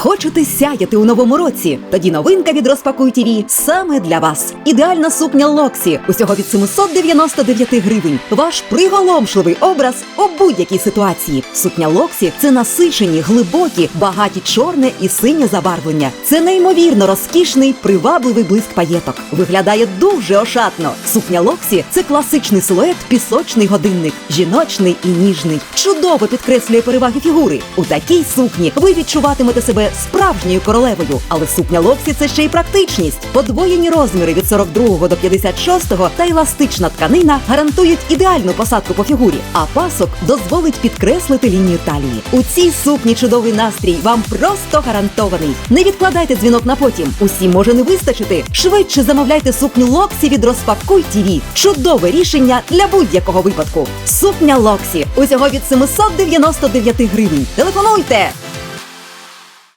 Хочете сяяти у новому році? Тоді новинка від Розпакуй ТІВІ саме для вас. Ідеальна сукня Локсі усього від 799 гривень. Ваш приголомшливий образ у будь-якій ситуації. Сукня Локсі це насичені, глибокі, багаті чорне і синє забарвлення. Це неймовірно розкішний, привабливий блиск паєток. Виглядає дуже ошатно. Сукня Локсі це класичний силует, пісочний годинник, жіночний і ніжний. Чудово підкреслює переваги фігури. У такій сукні ви відчуватимете себе справжньою королевою. Але сукня Локсі це ще й практичність. Подвоєні розміри від 42 до 56 та еластична тканина гарантують ідеальну посадку по фігурі. А пасок дозволить підкреслити лінію талії. У цій сукні чудовий настрій вам просто гарантований. Не відкладайте дзвінок на потім. Усім може не вистачити. Швидше замовляйте сукню Локсі від Розпакуй ТІВІ. Чудове рішення для будь-якого випадку. Сукня Локсі усього від 799 гривень. Телефонуйте!